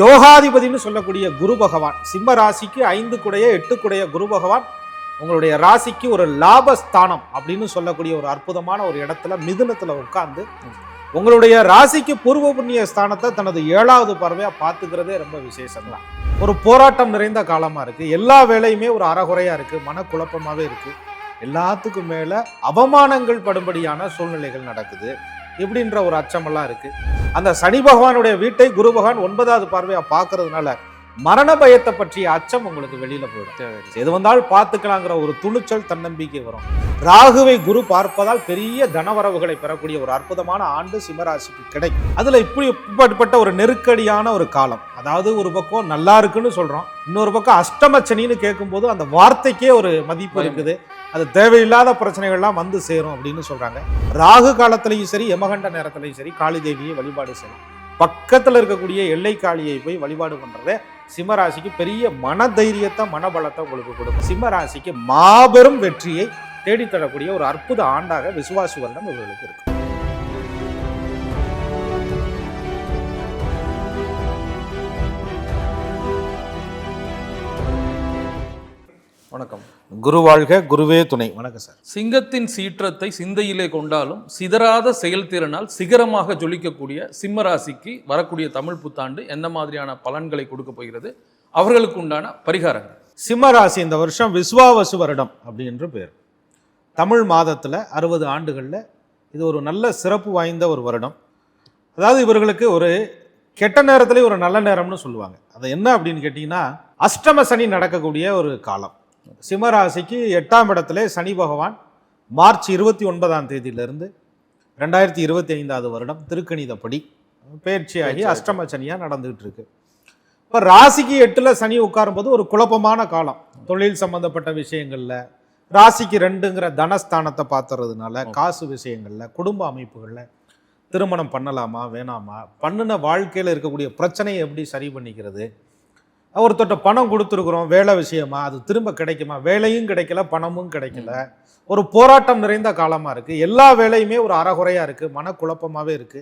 யோகாதிபதினு சொல்லக்கூடிய குரு பகவான். சிம்ம ராசிக்கு ஐந்து குடைய எட்டு குடைய குரு பகவான். உங்களுடைய ராசிக்கு ஒரு லாபஸ்தானம் அப்படின்னு சொல்லக்கூடிய ஒரு அற்புதமான ஒரு இடத்துல மிதுனத்தில் உட்கார்ந்து உங்களுடைய ராசிக்கு பூர்வ புண்ணிய ஸ்தானத்தை தனது ஏழாவது பறவையாக பார்த்துக்கிறதே ரொம்ப விசேஷங்களா? ஒரு போராட்டம் நிறைந்த காலமாக இருக்குது எல்லா வேலையுமே ஒரு அறகுறையாக இருக்குது மனக்குழப்பமாகவே இருக்குது எல்லாத்துக்கும் மேலே அவமானங்கள் படும்படியான சூழ்நிலைகள் நடக்குது. இப்படின்ற ஒரு அச்சமெல்லாம் இருக்கு. அந்த சனி பகவானுடைய வீட்டை குரு பகவான் ஒன்பதாவது பார்வையா பார்க்கறதுனால மரண பயத்தை பற்றிய அச்சம் உங்களுக்கு வெளியில போயிடும். எது வந்தாலும் பார்த்துக்கலாங்கிற ஒரு துணிச்சல் தன்னம்பிக்கை வரும். ராகுவை குரு பார்ப்பதால் பெரிய தனவரவுகளை பெறக்கூடிய ஒரு அற்புதமான ஆண்டு சிம்மராசிக்கு கிடைக்கும். அதுல இப்படி இப்படிப்பட்ட ஒரு நெருக்கடியான ஒரு காலம். அதாவது ஒரு பக்கம் நல்லா இருக்குன்னு சொல்றோம். இன்னொரு பக்கம் அஷ்டமச்சனின்னு கேட்கும்போது அந்த வார்த்தைக்கே ஒரு மதிப்பு. இருக்குது. அது தேவையில்லாத பிரச்சனைகள்லாம் வந்து சேரும் அப்படின்னு சொல்கிறாங்க ராகு காலத்திலையும் சரி யமகண்ட நேரத்திலையும் சரி காளி தேவியை வழிபாடு செய்யலாம். பக்கத்தில் இருக்கக்கூடிய எல்லை காளியை போய் வழிபாடு பண்றதே சிம்மராசிக்கு பெரிய மன தைரியத்தை மனபலத்தை உங்களுக்கு கொடுக்கும். சிம்மராசிக்கு மாபெரும் வெற்றியை தேடித்தரக்கூடிய ஒரு அற்புத ஆண்டாக விசுவாசி வருடம் இவர்களுக்கு இருக்கும் வணக்கம். குரு வாழ்க குருவே துணை. வணக்கம் சார். சிங்கத்தின் சீற்றத்தை சிந்தையிலே கொண்டாலும் சிதறாத செயல்திறனால் சிகரமாக ஜொலிக்கக்கூடிய சிம்ம ராசிக்கு வரக்கூடிய தமிழ் புத்தாண்டு என்ன மாதிரியான பலன்களை கொடுக்க போகிறது? அவர்களுக்கு உண்டான பரிகாரங்கள். சிம்மராசி இந்த வருஷம் விஸ்வாவசு வருடம் அப்படின்னு பேர். தமிழ் மாதத்துல அறுபது ஆண்டுகள்ல இது ஒரு நல்ல சிறப்பு வாய்ந்த ஒரு வருடம். அதாவது இவர்களுக்கு ஒரு கெட்ட நேரத்திலே ஒரு நல்ல நேரம்னு சொல்லுவாங்க. அது என்ன அப்படின்னு கேட்டிங்கன்னா அஷ்டம சனி நடக்கக்கூடிய ஒரு காலம். சிம்மராசிக்கு எட்டாம் இடத்துல சனி பகவான் மார்ச் இருபத்தி ஒன்பதாம் தேதியிலிருந்து ரெண்டாயிரத்தி இருபத்தி ஐந்தாவது வருடம் திருக்கணிதப்படி பயிற்சியாகி அஷ்டம சனியா நடந்துகிட்டு இருக்கு. இப்போ ராசிக்கு எட்டுல சனி உட்காரும்போது ஒரு குழப்பமான காலம். தொழில் சம்பந்தப்பட்ட விஷயங்கள்ல ராசிக்கு ரெண்டுங்கிற தனஸ்தானத்தை பார்த்துறதுனால காசு விஷயங்கள்ல குடும்ப அமைப்புகள்ல திருமணம் பண்ணலாமா வேணாமா பண்ணுன வாழ்க்கையில இருக்கக்கூடிய பிரச்சனையை எப்படி சரி பண்ணிக்கிறது ஒருத்தட்ட பணம் கொடுத்துருக்குறோம் வேலை விஷயமா அது திரும்ப கிடைக்குமா? வேலையும் கிடைக்கல பணமும் கிடைக்கல. ஒரு போராட்டம் நிறைந்த காலமா இருக்கு. எல்லா வேலையுமே ஒரு அறகுறையா இருக்கு மனக்குழப்பமாவே இருக்கு.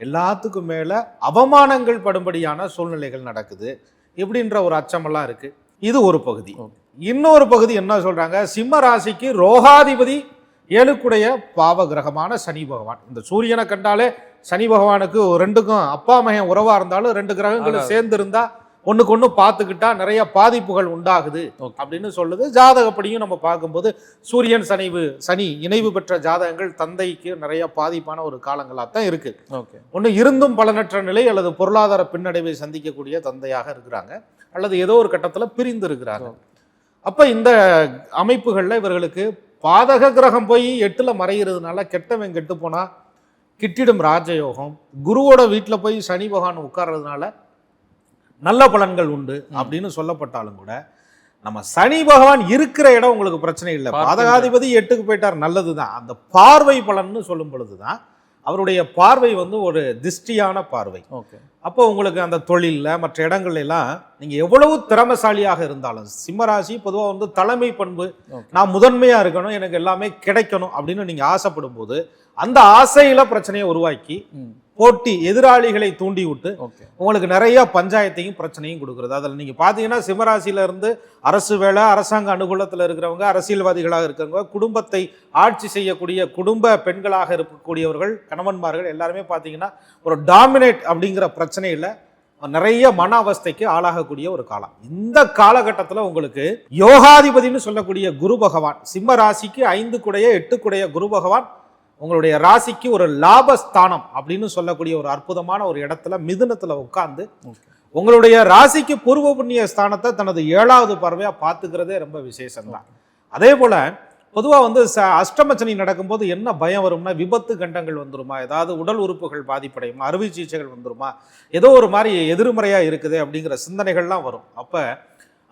எல்லாத்துக்கும் மேல அவமானங்கள் படும்படியான சூழ்நிலைகள் நடக்குது. இப்படின்ற ஒரு அச்சமெல்லாம் இருக்கு. இது ஒரு பகுதி. இன்னொரு பகுதி என்ன சொல்றாங்க? சிம்ம ராசிக்கு ரோகாதிபதி ஏழுக்குடைய பாவ கிரகமான சனி பகவான். இந்த சூரியனை கண்டாலே சனி பகவானுக்கு ரெண்டுக்கும் அப்பா மகன் உறவா இருந்தாலும் ரெண்டு கிரகங்களும். சேர்ந்து இருந்தா ஒண்ணுக்கு ஒண்ணு பார்த்துக்கிட்டா நிறைய பாதிப்புகள் உண்டாகுது. அப்படின்னு சொல்லுது. ஜாதகப்படியும் நம்ம பார்க்கும்போது சூரியன் சனிவு சனி இணைவு பெற்ற ஜாதகங்கள் தந்தைக்கு நிறைய பாதிப்பான ஒரு காலங்களாக தான் இருக்கு. ஓகே ஒன்று இருந்தும் பலனற்ற நிலை அல்லது பொருளாதார பின்னடைவை சந்திக்கக்கூடிய தந்தையாக இருக்கிறாங்க. அல்லது ஏதோ ஒரு கட்டத்தில் பிரிந்து இருக்கிறாங்க அப்போ இந்த அமைப்புகளில் இவர்களுக்கு பாதக கிரகம் போய் எட்டில் மறைகிறதுனால கெட்டவன் கெட்டு போனா கிட்டிடும் ராஜயோகம் குருவோட வீட்டில் போய் சனி பகவான் உட்கார்றதுனால நல்ல பலன்கள் உண்டு அப்படின்னு சொல்லப்பட்டாலும் கூட நம்ம சனி பகவான் இருக்கிற இடம் உங்களுக்கு பிரச்சனை இல்லை. பாதகாதிபதி எட்டுக்கு போயிட்டார் நல்லதுதான். அந்த பார்வை பலன்னு சொல்லும் பொழுதுதான் அவருடைய பார்வை வந்து ஒரு திஷ்டியான பார்வை. ஓகே. அப்போ உங்களுக்கு அந்த தொழிலில் மற்ற இடங்கள்ல எல்லாம் நீங்கள் எவ்வளவு திறமசாலியாக இருந்தாலும் சிம்மராசி பொதுவாக வந்து தலைமை பண்பு. நான் முதன்மையாக இருக்கணும் எனக்கு எல்லாமே கிடைக்கணும் அப்படின்னு நீங்கள் ஆசைப்படும் போது அந்த ஆசையில பிரச்சனையை உருவாக்கி போட்டி எதிராளிகளை தூண்டி விட்டு உங்களுக்கு நிறைய பஞ்சாயத்தையும் பிரச்சனையும் கொடுக்குறது. அதில் நீங்கள் பார்த்தீங்கன்னா சிம்மராசியில இருந்து அரசு வேலை அரசாங்க அனுகூலத்தில் இருக்கிறவங்க அரசியல்வாதிகளாக இருக்கிறவங்க குடும்பத்தை ஆட்சி செய்யக்கூடிய குடும்ப பெண்களாக இருக்கக்கூடியவர்கள் கணவன்மார்கள் எல்லாருமே பார்த்தீங்கன்னா ஒரு டாமினேட் அப்படிங்கிற பிரச்சனையில் நிறைய மன அவஸ்தைக்கு ஆளாகக்கூடிய ஒரு காலம். இந்த காலகட்டத்தில் உங்களுக்கு யோகாதிபதினு சொல்லக்கூடிய குரு பகவான் சிம்ம ராசிக்கு ஐந்து குடைய எட்டு குடைய குரு பகவான் உங்களுடைய ராசிக்கு ஒரு லாபஸ்தானம் அப்படின்னு சொல்லக்கூடிய ஒரு அற்புதமான ஒரு இடத்துல மிதுனத்துல உட்கார்ந்து ஓகே. உங்களுடைய ராசிக்கு பூர்வ புண்ணிய ஸ்தானத்தை தனது ஏழாவது பார்வையா பார்த்துக்கிறதே ரொம்ப விசேஷம் தான் அதே போல பொதுவா வந்து ச அஷ்டமச்சனி நடக்கும்போது என்ன பயம் வரும்னா விபத்து கண்டங்கள் வந்துருமா? ஏதாவது உடல் உறுப்புகள் பாதிப்படையுமா? அறுவை சிகிச்சைகள் வந்துருமா? ஏதோ ஒரு மாதிரி எதிர்மறையா இருக்குது அப்படிங்கிற சிந்தனைகள்லாம் வரும். அப்ப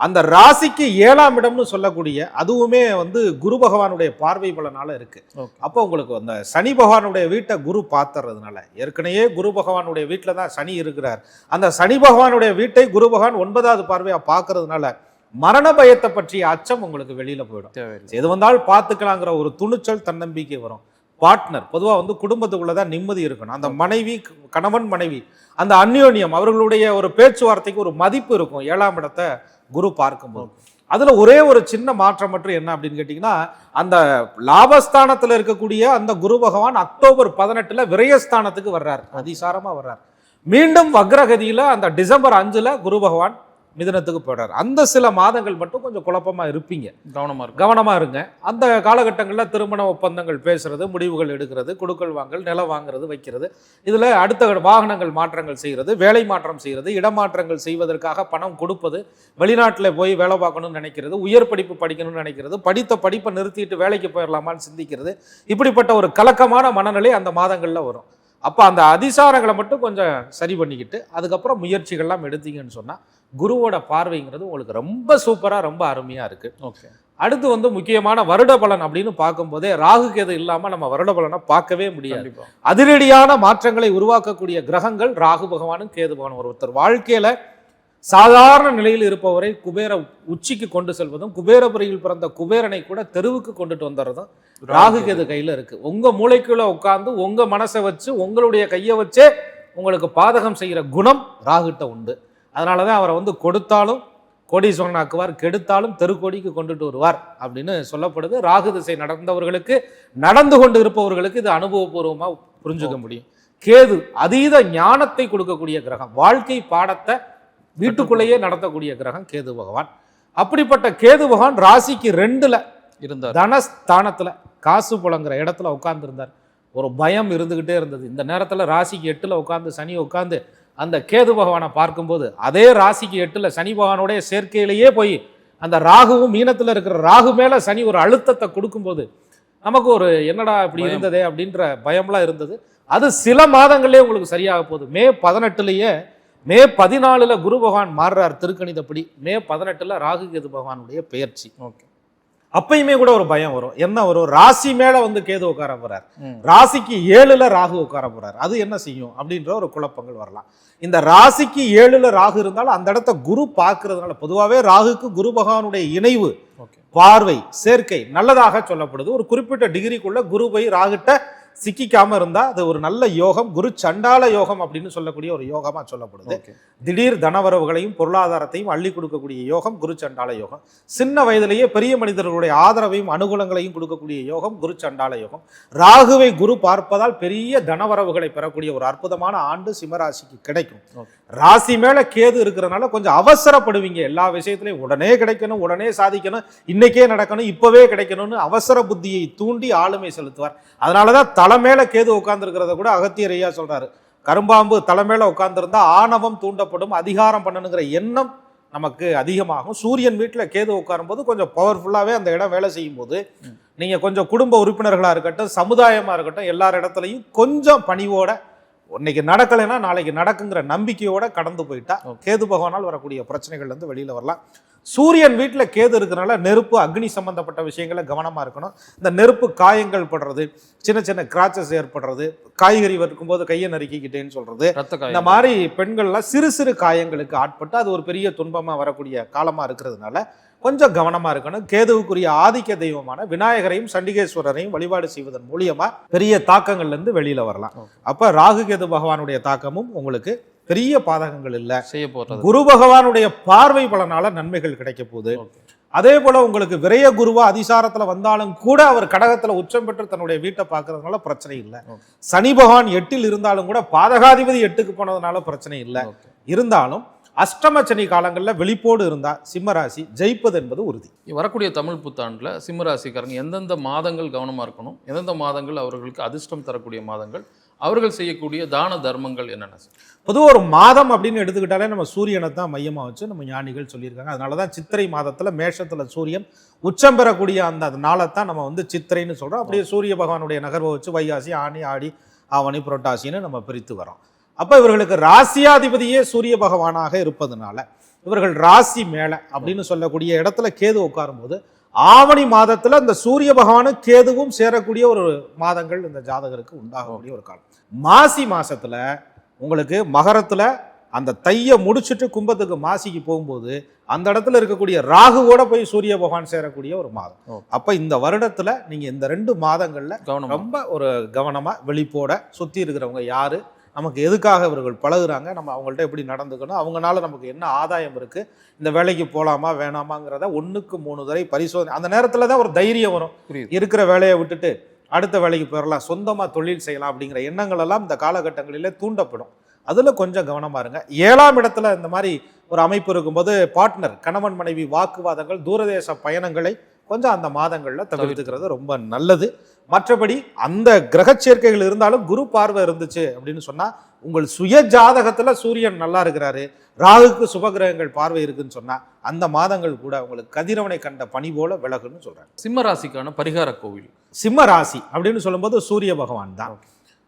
அந்த ராசிக்கு ஏழாம் இடம்னு சொல்லக்கூடிய அதுவுமே வந்து குரு பகவானுடைய பார்வை பலனால இருக்கு. ஓகே. அப்போ உங்களுக்கு அந்த சனி பகவானுடைய வீட்டை குரு பார்த்துறதுனால ஏற்கனவே குரு பகவானுடைய வீட்டில் தான் சனி இருக்கிறார். அந்த சனி பகவானுடைய வீட்டை குரு பகவான் ஒன்பதாவது பார்வையா பார்க்கறதுனால மரண பயத்தை பற்றிய அச்சம் உங்களுக்கு வெளியில போயிடும். எது வந்தாலும் பார்த்துக்கலாங்கிற ஒரு துணிச்சல் தன்னம்பிக்கை வரும். பார்ட்னர் பொதுவா வந்து குடும்பத்துக்குள்ள தான் நிம்மதி இருக்கணும். அந்த மனைவி கணவன் மனைவி அந்த அந்யோன்யம் அவர்களுடைய ஒரு பேச்சுவார்த்தைக்கு ஒரு மதிப்பு இருக்கும். ஏழாம் இடத்தை குரு பார்க்கும்போது. அதுல ஒரே ஒரு சின்ன மாற்றம் மட்டும் என்ன அப்படின்னு கேட்டிங்கன்னா அந்த லாபஸ்தானத்துல இருக்கக்கூடிய அந்த குரு பகவான் அக்டோபர் பதினெட்டுல விரயஸ்தானத்துக்கு வர்றார். அதிசாரமா வர்றார். மீண்டும் வக்ரகதியில அந்த டிசம்பர் அஞ்சுல குரு பகவான் மிதுனத்துக்கு போயிடுறார். அந்த சில மாதங்கள் மட்டும் கொஞ்சம் குழப்பமா இருப்பீங்க. கவனமா இருக்கும் கவனமா இருங்க. அந்த காலகட்டங்களில் திருமண ஒப்பந்தங்கள் பேசுறது முடிவுகள் எடுக்கிறது கொடுக்கல் வாங்கல் நிலம் வாங்குறது வைக்கிறது. இதுல அடுத்த வாகனங்கள் மாற்றங்கள் செய்கிறது வேலை மாற்றம் செய்கிறது இடமாற்றங்கள் செய்வதற்காக பணம் கொடுப்பது வெளிநாட்டில் போய் வேலை பார்க்கணும்னு நினைக்கிறது உயர் படிப்பு படிக்கணும்னு நினைக்கிறது படித்த படிப்பை நிறுத்திட்டு வேலைக்கு போயிடலாமான்னு சிந்திக்கிறது. இப்படிப்பட்ட ஒரு கலக்கமான மனநிலை அந்த மாதங்கள்ல வரும். அப்போ அந்த அதிசாரங்களை மட்டும் கொஞ்சம் சரி பண்ணிக்கிட்டு அதுக்கப்புறம் முயற்சிகள்லாம் எடுத்தீங்கன்னு சொன்னா குருவோட பார்வைங்கிறது உங்களுக்கு ரொம்ப சூப்பரா ரொம்ப அருமையா இருக்கு. ஓகே. அடுத்து வந்து முக்கியமான வருட பலன் அப்படின்னு பார்க்கும்போதே ராகு கேது இல்லாம நம்ம வருட பலனை பார்க்கவே முடியாது. அதிரடியான மாற்றங்களை உருவாக்கக்கூடிய கிரகங்கள் ராகு பகவானும் கேது பகவானும் ஒருத்தர். வாழ்க்கையில சாதாரண நிலையில் இருப்பவரை குபேர உச்சிக்கு கொண்டு செல்வதும் குபேரபுரியில் பிறந்த குபேரனை கூட தெருவுக்கு கொண்டுட்டு வந்துடுறதும் ராகு கேது. கையில இருக்கு. உங்க மூளைக்குள்ள உட்கார்ந்து உங்க மனசை வச்சு உங்களுடைய கையை வச்சே உங்களுக்கு பாதகம் செய்யற குணம் ராகுட்ட உண்டு. அதனாலதான் அவரை வந்து கொடுத்தாலும் கோடீஸ்வரன் ஆக்குவார் கெடுத்தாலும் தெருக்கோடிக்கு கொண்டுட்டு வருவார் அப்படின்னு சொல்லப்படுது. ராகு திசை நடந்தவர்களுக்கு நடந்து கொண்டு இருப்பவர்களுக்கு இது அனுபவபூர்வமா புரிஞ்சுக்க முடியும். கேது அதீத ஞானத்தை கொடுக்கக்கூடிய கிரகம். வாழ்க்கை பாடத்தை வீட்டுக்குள்ளேயே நடத்தக்கூடிய கிரகம் கேது பகவான். அப்படிப்பட்ட கேது பகவான் ராசிக்கு ரெண்டுல இருந்தார். தனஸ்தானத்துல காசு புலங்கிற இடத்துல உட்கார்ந்துருந்தார். ஒரு பயம் இருந்துகிட்டே இருந்தது. இந்த நேரத்துல ராசிக்கு எட்டுல உட்கார்ந்து சனி உட்கார்ந்து அந்த கேது பகவானை பார்க்கும்போது அதே ராசிக்கு எட்டுல சனி பகவானுடைய சேர்க்கையிலேயே போய் அந்த ராகுவும் மீனத்துல இருக்கிற ராகு மேல சனி ஒரு அழுத்தத்தை கொடுக்கும்போது நமக்கு ஒரு என்னடா இப்படி. இருந்ததே அப்படின்ற பயம்லாம் இருந்தது. அது சில மாதங்களே உங்களுக்கு சரியாக போகுது. மே பதினெட்டுலயே மே பதினாலுல குரு பகவான் மாறுறார் திருக்கணிதப்படி. மே பதினெட்டுல ராகு கேது பகவானுடைய பெயர்ச்சி. ஓகே. அப்பயுமே கூட ஒரு பயம் வரும். என்ன வரும்? ராசி மேல வந்து கேது உட்கார போறார். ராசிக்கு ஏழுல ராகு உட்கார போறார். அது என்ன செய்யும்? அப்படின்ற ஒரு குழப்பங்கள் வரலாம். இந்த ராசிக்கு ஏழுல ராகு இருந்தாலும் அந்த இடத்த குரு பார்க்கறதுனால பொதுவாகவே ராகுக்கு குரு பகவானுடைய இணைவு பார்வை சேர்க்கை நல்லதாக சொல்லப்படுது. ஒரு குறிப்பிட்ட டிகிரிக்குள்ள குரு போய் ராகுட்ட சிக்கிக்காம இருந்தா அது ஒரு நல்ல யோகம் குரு சண்டால யோகம் அப்படின்னு சொல்லக்கூடிய ஒரு யோகமா சொல்லப்படுது. திடீர் தனவரவுகளையும் பொருளாதாரத்தையும் அள்ளி கொடுக்கக்கூடிய யோகம் குரு சண்டால யோகம். சின்ன வயதிலேயே பெரிய மனிதர்களுடைய ஆதரவையும் அனுகூலங்களையும் கொடுக்கக்கூடிய யோகம் குரு சண்டால யோகம். ராகுவை குரு பார்ப்பதால் பெரிய தனவரவுகளை பெறக்கூடிய ஒரு அற்புதமான ஆண்டு சிம்மராசிக்கு கிடைக்கும். ராசி மேல கேது இருக்கிறதுனால கொஞ்சம் அவசரப்படுவீங்க. எல்லா விஷயத்திலையும் உடனே கிடைக்கணும் உடனே சாதிக்கணும் இன்னைக்கே நடக்கணும் இப்பவே கிடைக்கணும்னு அவசர புத்தியை தூண்டி ஆளுமை செலுத்துவார். அதனாலதான் தலை கேது உட்கார்ந்துருக்கிறத கூட அகத்தியர் ஐயா சொல்றாரு. கரும்பாம்பு தலை உட்கார்ந்துருந்தா ஆணவம் தூண்டப்படும் அதிகாரம் பண்ணணுங்கிற எண்ணம் நமக்கு அதிகமாகும். சூரியன் வீட்டில் கேது உட்காரும்போது கொஞ்சம் பவர்ஃபுல்லாகவே அந்த இடம் வேலை செய்யும் போது நீங்கள் கொஞ்சம் குடும்ப உறுப்பினர்களாக இருக்கட்டும் சமுதாயமாக இருக்கட்டும் எல்லார் இடத்துலையும் கொஞ்சம் பணிவோட இன்னைக்கு நடக்கலைன்னா நாளைக்கு நடக்குங்கிற நம்பிக்கையோட கடந்து போயிட்டா. கேது பகவானால் வரக்கூடிய பிரச்சனைகள்ல இருந்து வெளியில வரலாம். சூரியன் வீட்டுல கேது இருக்கறனால நெருப்பு அக்னி சம்பந்தப்பட்ட விஷயங்களை கவனமா இருக்கணும். இந்த நெருப்பு காயங்கள் படுறது சின்ன சின்ன கிராச்சஸ் ஏற்படுறது காய்கறி வறுக்கும்போது கையை நறுக்கிக்கிட்டேன்னு சொல்றது. இந்த மாதிரி பெண்கள்லாம் சிறு சிறு காயங்களுக்கு ஆட்பட்டு அது ஒரு பெரிய துன்பமா வரக்கூடிய காலமா இருக்கிறதுனால கொஞ்சம் கவனமா இருக்கணும். கேதுவுக்குரிய ஆதிக்க தெய்வமான விநாயகரையும் சண்டிகேஸ்வரரையும் வழிபாடு செய்வதன் மூலியமா பெரிய தாக்கங்கள்ல இருந்து வெளியில வரலாம். அப்ப ராகு கேது பகவானுடைய தாக்கமும் உங்களுக்கு பெரிய பாதகங்கள் இல்ல. செய்ய போறது. குரு பகவானுடைய பார்வை பலனால நன்மைகள் கிடைக்க போகுது. அதே போல உங்களுக்கு விரய குருவா அதிசாரத்துல வந்தாலும் கூட அவர் கடகத்துல உச்சம் பெற்று தன்னுடைய வீட்டை பார்க்கறதுனால பிரச்சனை இல்லை. சனி பகவான் எட்டில் இருந்தாலும் கூட பாதகாதிபதி எட்டுக்கு போனதுனால பிரச்சனை இல்லை. இருந்தாலும் அஷ்டம சனி காலங்களில் வெளிப்போடு இருந்தா சிம்மராசி ஜெயிப்பது என்பது உறுதி வரக்கூடிய தமிழ் புத்தாண்டுல சிம்ம ராசிக்காரங்க எந்தெந்த மாதங்கள் கவனமா இருக்கணும் எந்தெந்த மாதங்கள் அவர்களுக்கு அதிர்ஷ்டம் தரக்கூடிய மாதங்கள் அவர்கள் செய்யக்கூடிய தான தர்மங்கள் என்னென்ன? பொதுவாக ஒரு மாதம் அப்படின்னு எடுத்துக்கிட்டாலே நம்ம சூரியனை தான் மையமாக வச்சு நம்ம ஞானிகள் சொல்லியிருக்காங்க. அதனால தான் சித்திரை மாதத்தில் மேஷத்தில் சூரியன் உச்சம் பெறக்கூடிய அந்த நாளை தான் நம்ம வந்து சித்திரைன்னு சொல்கிறோம் அப்படியே சூரிய பகவானுடைய நகர்வை வச்சு வைகாசி ஆனி ஆடி ஆவணி புரட்டாசின்னு நம்ம பிரித்து வரோம் அப்போ இவர்களுக்கு ராசியாதிபதியே சூரிய பகவானாக இருப்பதனால இவர்கள் ராசி மேலே அப்படின்னு சொல்லக்கூடிய இடத்துல கேது உட்காரும்போது ஆவணி மாதத்துல இந்த சூரிய பகவானும் கேதுவும் சேரக்கூடிய ஒரு மாதங்கள் இந்த ஜாதகருக்கு உண்டாகக்கூடிய ஒரு காலம். மாசி மாசத்துல உங்களுக்கு மகரத்துல அந்த தையை முடிச்சுட்டு கும்பத்துக்கு மாசிக்கு போகும்போது அந்த இடத்துல இருக்கக்கூடிய ராகுவோட போய் சூரிய பகவான் சேரக்கூடிய ஒரு மாதம். அப்ப இந்த வருடத்துல நீங்க இந்த ரெண்டு மாதங்கள்ல கவனம். ரொம்ப ஒரு கவனமா வெளிப்போட சுத்தி இருக்கிறவங்க யாரு? நமக்கு எதுக்காக இவர்கள் பழகுறாங்க? நம்ம அவங்கள்ட்ட எப்படி நடந்துக்கணும்? அவங்கனால நமக்கு என்ன ஆதாயம் இருக்கு? இந்த வேலைக்கு போலாமா வேணாமாங்கிறத ஒண்ணுக்கு மூணு தடவை பரிசோதனை அந்த நேரத்துல தான் ஒரு தைரியம் வரும். புரியுது. இருக்கிற வேலையை விட்டுட்டு அடுத்த வேலைக்கு போயிடலாம் சொந்தமா தொழில் செய்யலாம் அப்படிங்கிற எண்ணங்கள் எல்லாம் இந்த காலகட்டங்களிலே தூண்டப்படும். அதுல கொஞ்சம் கவனமா இருங்க. ஏழாம் இடத்துல இந்த மாதிரி ஒரு அமைப்பு இருக்கும்போது பார்ட்னர் கணவன் மனைவி வாக்குவாதங்கள் தூரதேச பயணங்களை கொஞ்சம் அந்த மாதங்கள்ல தவிர்த்துக்கிறது ரொம்ப நல்லது. மற்றபடி அந்த கிரக சேர்க்கைகள் இருந்தாலும் குரு பார்வை இருந்துச்சு அப்படின்னு சொன்னா உங்கள் சுய ஜாதகத்துல சூரியன் நல்லா இருக்கிறாரு ராகுக்கு சுபகிரகங்கள் பார்வை இருக்குன்னு சொன்னா அந்த மாதங்கள் கூட உங்களுக்கு கதிரவனை கண்ட பனி போல விலகுன்னு சொல்றாங்க. சிம்ம ராசிக்கான பரிகார கோவில். சிம்ம ராசி அப்படின்னு சொல்லும்போது சூரிய பகவான் தான்.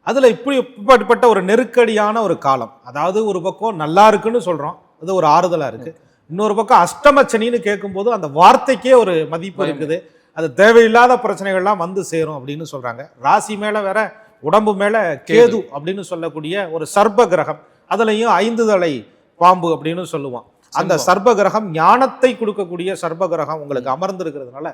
அதுல இப்படி இப்படிப்பட்ட ஒரு நெருக்கடியான ஒரு காலம் அதாவது ஒரு பக்கம் நல்லா இருக்குன்னு சொல்றோம் அது ஒரு ஆறுதலா இருக்கு. இன்னொரு பக்கம் அஷ்டமச்சனின்னு கேட்கும்போது அந்த வார்த்தைக்கே ஒரு மதிப்பு. இருக்குது. அது தேவையில்லாத பிரச்சனைகள்லாம் வந்து சேரும் அப்படின்னு சொல்றாங்க. ராசி மேல வேற உடம்பு மேல கேது. அப்படின்னு சொல்லக்கூடிய ஒரு சர்ப்ப கிரகம் அதுலயும் ஐந்து தலை பாம்பு அப்படின்னு சொல்லுவான் அந்த. சர்ப்ப கிரகம் ஞானத்தை கொடுக்கக்கூடிய சர்ப்ப கிரகம் உங்களுக்கு அமர்ந்திருக்கிறதுனால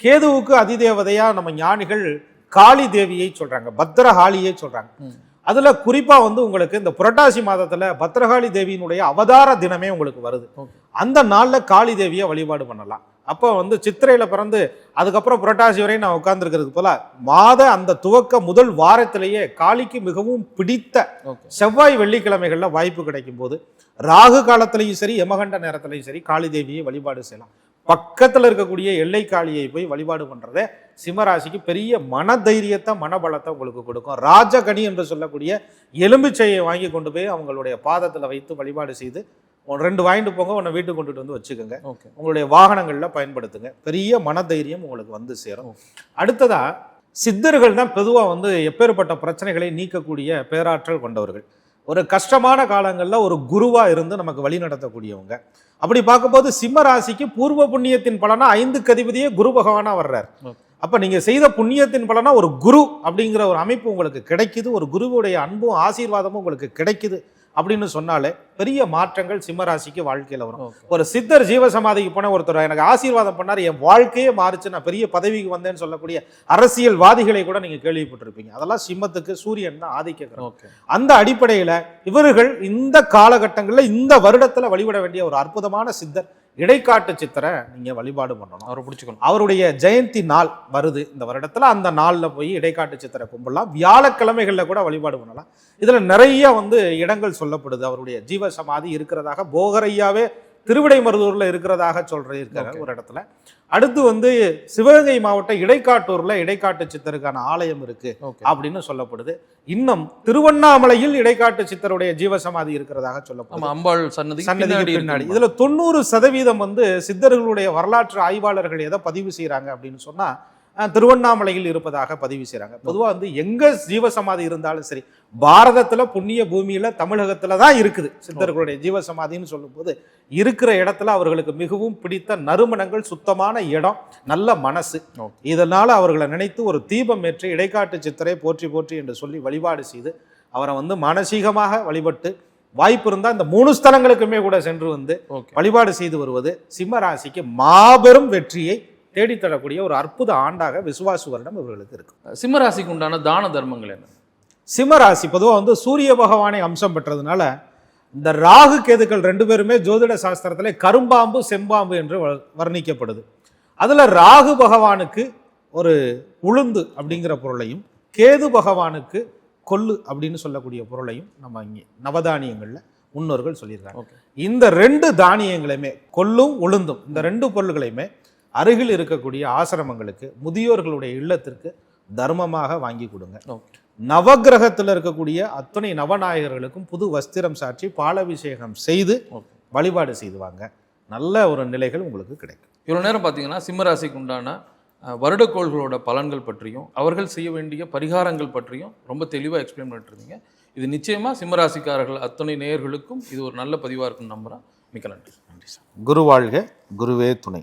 கேதுவுக்கு அதிதேவதையா நம்ம ஞானிகள் காளி தேவியை சொல்றாங்க பத்ரகாளியை சொல்றாங்க. ம். அதுல குறிப்பா வந்து உங்களுக்கு இந்த புரட்டாசி மாதத்துல பத்ரகாளி தேவியினுடைய அவதார தினமே உங்களுக்கு வருது. அந்த நாள்ல காளி தேவியை வழிபாடு பண்ணலாம். அப்போ வந்து சித்திரையில பிறந்து அதுக்கப்புறம் புரட்டாசி வரை நான் உட்கார்ந்துருக்கிறது போல மாத அந்த துவக்க முதல் வாரத்திலேயே காளிக்கு மிகவும் பிடித்த செவ்வாய் வெள்ளிக்கிழமைகள்ல வாய்ப்பு கிடைக்கும் போது ராகு காலத்திலையும் சரி யமகண்ட நேரத்திலையும் சரி காளி தேவியை வழிபாடு செய்யலாம். பக்கத்துல இருக்கக்கூடிய எல்லை காளியை போய் வழிபாடு பண்றதே சிம்மராசிக்கு பெரிய மன தைரியத்தை மனபலத்தை உங்களுக்கு கொடுக்கும். ராஜகணி என்று சொல்லக்கூடிய எலும்புச்சையை வாங்கி கொண்டு போய் அவங்களுடைய பாதத்துல வைத்து வழிபாடு செய்து ரெண்டு வாங்கிட்டு போங்க உன்னை வீட்டுக்கு கொண்டுட்டு வந்து வச்சுக்கோங்க. ஓகே. உங்களுடைய வாகனங்கள்ல பயன்படுத்துங்க. பெரிய மனதைரியம் உங்களுக்கு வந்து சேரும். அடுத்ததா சித்தர்கள் தான் பொதுவாக வந்து எப்பேற்பட்ட பிரச்சனைகளை நீக்கக்கூடிய பேராற்றல் கொண்டவர்கள். ஒரு கஷ்டமான காலங்களில் ஒரு குருவா இருந்து நமக்கு வழி நடத்தக்கூடியவங்க. அப்படி பார்க்கும்போது சிம்ம ராசிக்கு பூர்வ புண்ணியத்தின் பலனா ஐந்து கதிபதியே குரு பகவானா வர்றார். அப்ப நீங்க செய்த புண்ணியத்தின் பலனா ஒரு குரு அப்படிங்கிற ஒரு அமைப்பு உங்களுக்கு கிடைக்குது. ஒரு குருவுடைய அன்பும் ஆசீர்வாதமும் உங்களுக்கு கிடைக்குது. அப்படின்னு சொன்னாலே பெரிய மாற்றங்கள் சிம்ம ராசிக்கு வாழ்க்கையில வரும். ஒரு சித்தர் ஜீவசமாதிக்கு போன ஒருத்தர் எனக்கு ஆசீர்வாதம் பண்ணார் என் வாழ்க்கையே மாறுச்சு நான் பெரிய பதவிக்கு வந்தேன்னு சொல்லக்கூடிய அரசியல்வாதிகளை கூட நீங்க கேள்விப்பட்டிருப்பீங்க. அதெல்லாம் சிம்மத்துக்கு சூரியன் தான் ஆதிக்க கிரகம் ஓகே அந்த அடிப்படையில இவர்கள் இந்த காலகட்டங்களில் இந்த வருடத்துல வழிபட வேண்டிய ஒரு அற்புதமான சித்தர் இடைக்காட்டு சித்தரை நீங்க வழிபாடு பண்ணணும். அவரை பிடிச்சிக்கணும். அவருடைய ஜெயந்தி நாள் வருது. இந்த வருடத்துல அந்த நாள்ல போய் இடைக்காட்டு சித்திரை கும்பிடலாம். வியாழக்கிழமைகள்ல கூட வழிபாடு பண்ணலாம். இதுல நிறைய வந்து இடங்கள் சொல்லப்படுது. அவருடைய ஜீவ சமாதி இருக்கிறதாக போகரையாவே திருவிடைமருதூர்ல இருக்கிறதாக Okay. ஒரு இடத்துல. அடுத்து வந்து சிவகங்கை மாவட்ட இடைக்காட்டூர்ல இடைக்காட்டு சித்தருக்கான ஆலயம் இருக்கு அப்படின்னு சொல்லப்படுது. இன்னும் திருவண்ணாமலையில் இடைக்காட்டு சித்தருடைய ஜீவசமாதி இருக்கிறதாக சொல்லப்படுது. ஆமா அம்பாள் சன்னதி சன்னதிக்கு பின்னாடி இதுல தொண்ணூறு சதவீதம் வந்து சித்தர்களுடைய வரலாற்று ஆய்வாளர்கள் எதை பதிவு செய்றாங்க அப்படின்னு சொன்னா அஹ், திருவண்ணாமலையில் இருப்பதாக பதிவு செய்றாங்க. பொதுவா வந்து எங்க ஜீவசமாதி இருந்தாலும் சரி பாரதத்துல புண்ணிய பூமியில தமிழகத்துல தான் இருக்குது சித்தர்களுடைய ஜீவசமாதின்னு சொல்லும்போது இருக்கிற இடத்துல அவர்களுக்கு மிகவும் பிடித்த நறுமணங்கள் சுத்தமான இடம் நல்ல மனசு. இதனால அவர்களை நினைத்து ஒரு தீபம் ஏற்றி இடைக்காட்டு சித்தரை போற்றி போற்றி என்று சொல்லி வழிபாடு செய்து அவரை வந்து மானசீகமாக வழிபட்டு வாய்ப்பு இருந்தால் இந்த மூணு ஸ்தலங்களுக்குமே கூட சென்று வந்து வழிபாடு செய்து வருவது சிம்ம ராசிக்கு மாபெரும் வெற்றியை தேடித்தரக்கூடிய ஒரு அற்புத ஆண்டாக விசுவாசு வருடம் இவர்களுக்கு இருக்கு. சிம்ம ராசிக்கு உண்டான தான தர்மங்கள் என்ன? சிம்ம ராசி பொதுவாக வந்து சூரிய பகவானை அம்சம் பெற்றதுனால இந்த ராகு கேதுக்கள் ரெண்டு பேருமே ஜோதிட சாஸ்திரத்திலே கரும்பாம்பு செம்பாம்பு என்று வர்ணிக்கப்படுது. அதுல ராகு பகவானுக்கு ஒரு உளுந்து அப்படிங்கிற பொருளையும் கேது பகவானுக்கு கொள்ளு அப்படின்னு சொல்லக்கூடிய பொருளையும் நம்ம இங்கே நவதானியங்கள்ல முன்னோர்கள் சொல்லியிருக்காங்க. இந்த ரெண்டு தானியங்களையுமே கொள்ளும் உளுந்தும் இந்த ரெண்டு பொருள்களையுமே அருகில் இருக்கக்கூடிய ஆசிரமங்களுக்கு முதியோர்களுடைய இல்லத்திற்கு தர்மமாக வாங்கி கொடுங்க. ஓகே நவக்கிரகத்தில் இருக்கக்கூடிய அத்தனை நவநாயகர்களுக்கும் புது வஸ்திரம் சாற்றி பாலாபிஷேகம் செய்து வழிபாடு செய்துவாங்க நல்ல ஒரு நிலைகள் உங்களுக்கு கிடைக்கும். இவ்வளோ நேரம் பார்த்தீங்கன்னா சிம்ம ராசிக்கு உண்டான வருடக்கோள்களோட பலன்கள் பற்றியும் அவர்கள் செய்ய வேண்டிய பரிகாரங்கள் பற்றியும் ரொம்ப தெளிவாக எக்ஸ்பிளைன் பண்ணிட்டு இருந்தீங்க. இது நிச்சயமாக சிம்ம ராசிக்காரர்கள் அத்தனை நேயர்களுக்கும் இது ஒரு நல்ல பதிவாக இருக்கும்னு நம்புகிறேன் மிக்க நன்றி. நன்றி சார். குரு வாழ்க குருவே துணை.